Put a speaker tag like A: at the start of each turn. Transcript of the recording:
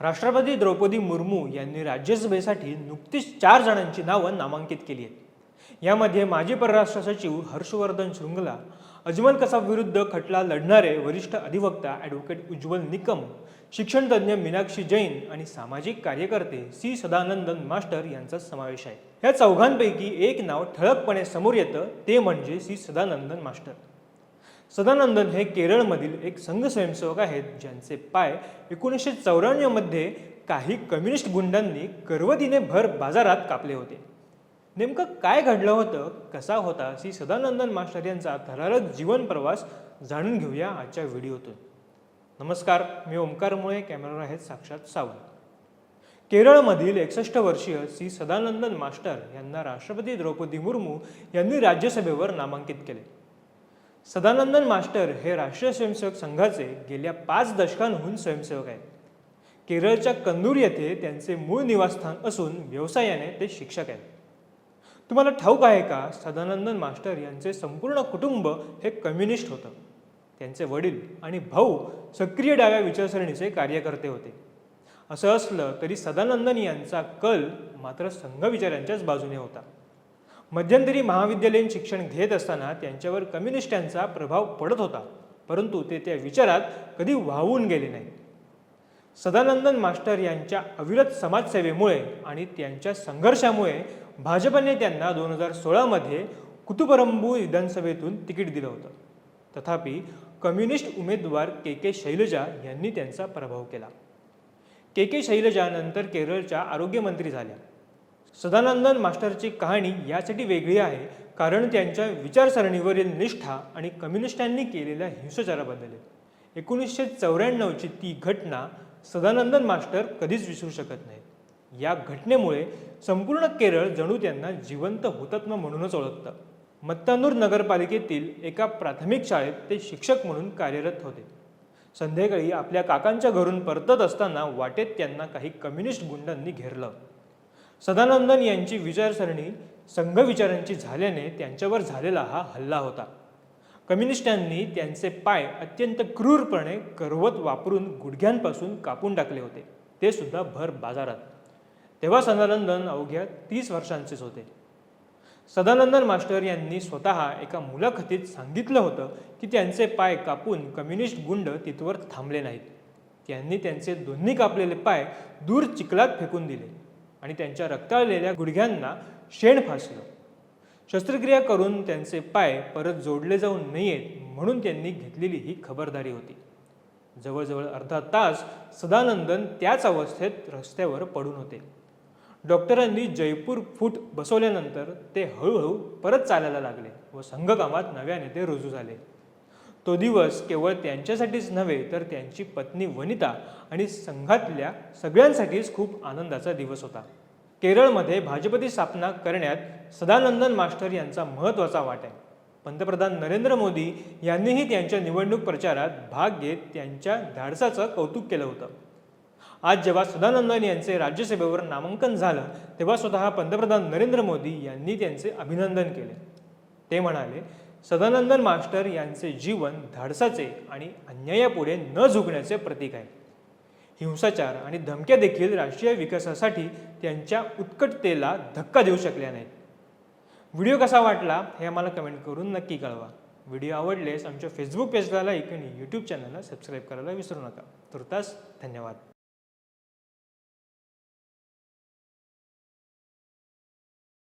A: राष्ट्रपती द्रौपदी मुर्मू यांनी राज्यसभेसाठी नुकतीच चार जणांची नावं नामांकित केली आहेत. यामध्ये माजी परराष्ट्र सचिव हर्षवर्धन शृंगला अजमल कसाब विरुद्ध खटला लढणारे वरिष्ठ अधिवक्ता ॲडव्होकेट उज्ज्वल निकम शिक्षणतज्ञ मीनाक्षी जैन आणि सामाजिक कार्यकर्ते सी सदानंदन मास्टर यांचा समावेश आहे. या चौघांपैकी एक नाव ठळकपणे समोर येतं ते म्हणजे सी सदानंदन मास्टर. सदानंदन हे केरळमधील एक संघ स्वयंसेवक आहेत ज्यांचे पाय एकोणीसशे चौऱ्याण्णवमध्ये काही कम्युनिस्ट गुंडांनी करवतीने भर बाजारात कापले होते. नेमकं काय घडलं होतं कसा होता श्री सदानंदन मास्टर यांचा थरारक जीवन प्रवास जाणून घेऊया आजच्या व्हिडिओतून. नमस्कार मी ओंकार मुळे कॅमेरावर आहेत साक्षात सावंत. केरळमधील एकसष्ट वर्षीय श्री सदानंदन मास्टर यांना राष्ट्रपती द्रौपदी मुर्मू यांनी राज्यसभेवर नामांकित केले. सदानंदन मास्टर हे राष्ट्रीय स्वयंसेवक संघाचे गेल्या पाच दशकांहून स्वयंसेवक आहेत. केरळच्या कंदूर येथे त्यांचे मूळ निवासस्थान असून व्यवसायाने ते शिक्षक आहेत. तुम्हाला ठाऊक आहे का? सदानंदन मास्टर यांचे संपूर्ण कुटुंब हे कम्युनिस्ट होतं. त्यांचे वडील आणि भाऊ सक्रिय डाव्या विचारसरणीचे कार्यकर्ते होते. असं असलं तरी सदानंदन यांचा कल मात्र संघ विचारांच्याच बाजूने होता. मध्यंतरी महाविद्यालयीन शिक्षण घेत असताना त्यांच्यावर कम्युनिस्टांचा प्रभाव पडत होता. परंतु ते त्या विचारात कधी वाहून गेले नाही सदानंदन मास्टर यांच्या अविरत समाजसेवेमुळे आणि त्यांच्या संघर्षामुळे भाजपने त्यांना दोन हजार सोळामध्ये कुतुपरंबू विधानसभेतून तिकीट दिलं होतं. तथापि कम्युनिस्ट उमेदवार के के शैलजा यांनी त्यांचा प्रभाव केला. के के शैलजा नंतर केरळच्या आरोग्यमंत्री झाल्या. सदानंदन मास्टरची कहाणी यासाठी वेगळी आहे कारण त्यांच्या विचारसरणीवरील निष्ठा आणि कम्युनिस्टांनी केलेल्या हिंसाचाराबद्दल आहे. एकोणीसशे चौऱ्याण्णवची ती घटना सदानंदन मास्टर कधीच विसरू शकत नाहीत. या घटनेमुळे संपूर्ण केरळ जणू त्यांना जिवंत हुतात्मा म्हणूनच ओळखतं. मत्तानूर नगरपालिकेतील एका प्राथमिक शाळेत ते शिक्षक म्हणून कार्यरत होते. संध्याकाळी आपल्या काकांच्या घरून परतत असताना वाटेत त्यांना काही कम्युनिस्ट गुंडांनी घेरलं. सदानंदन यांची विचारसरणी संघ विचारांची झाल्याने त्यांच्यावर झालेला हा हल्ला होता. कम्युनिस्टांनी त्यांचे पाय अत्यंत क्रूरपणे करवत वापरून गुडघ्यांपासून कापून टाकले होते. ते सुद्धा भर बाजारात. तेव्हा सदानंदन अवघ्या तीस वर्षांचेच होते. सदानंदन मास्टर यांनी स्वतः एका मुलाखतीत सांगितलं होतं की त्यांचे पाय कापून कम्युनिस्ट गुंड तिथवर थांबले नाहीत. त्यांनी त्यांचे दोन्ही कापलेले पाय दूर चिखलात फेकून दिले. आणि त्यांच्या रक्ताळलेल्या गुडघ्यांना शेण फासलं. शस्त्रक्रिया करून त्यांचे पाय परत जोडले जाऊ नयेत म्हणून त्यांनी घेतलेली ही खबरदारी होती. जवळजवळ अर्धा तास सदानंदन त्याच अवस्थेत रस्त्यावर पडून होते. डॉक्टरांनी जयपूर फूट बसवल्यानंतर ते हळूहळू परत चालायला लागले व संघकामात नव्याने ते रुजू झाले. तो दिवस केवळ त्यांच्यासाठीच नव्हे तर त्यांची पत्नी वनिता आणि संघातल्या सगळ्यांसाठीच खूप आनंदाचा दिवस होता. केरळमध्ये भाजपची स्थापना करण्यात सदानंदन मास्टर यांचा महत्त्वाचा वाट आहे. पंतप्रधान नरेंद्र मोदी यांनीही त्यांच्या निवडणूक प्रचारात भाग घेत त्यांच्या धाडसाचं कौतुक केलं होतं. आज जेव्हा सदानंदन यांचे राज्यसभेवर नामांकन झालं तेव्हा स्वतः पंतप्रधान नरेंद्र मोदी यांनी त्यांचे अभिनंदन केले. ते म्हणाले सदानंदन मास्टर यांचे जीवन धाडसाचे आणि अन्यायापुढे न झुकण्याचे प्रतीक आहे. हिंसाचार आणि धमक्या देखील राष्ट्रीय विकासासाठी त्यांच्या उत्कटतेला धक्का देऊ शकल्या नाहीत. व्हिडिओ कसा वाटला हे आम्हाला कमेंट करून नक्की कळवा. व्हिडिओ आवडलेस आमच्या फेसबुक पेजला लाईक आणि यूट्यूब चॅनलला सबस्क्राईब करायला विसरू नका. तुर्तास धन्यवाद.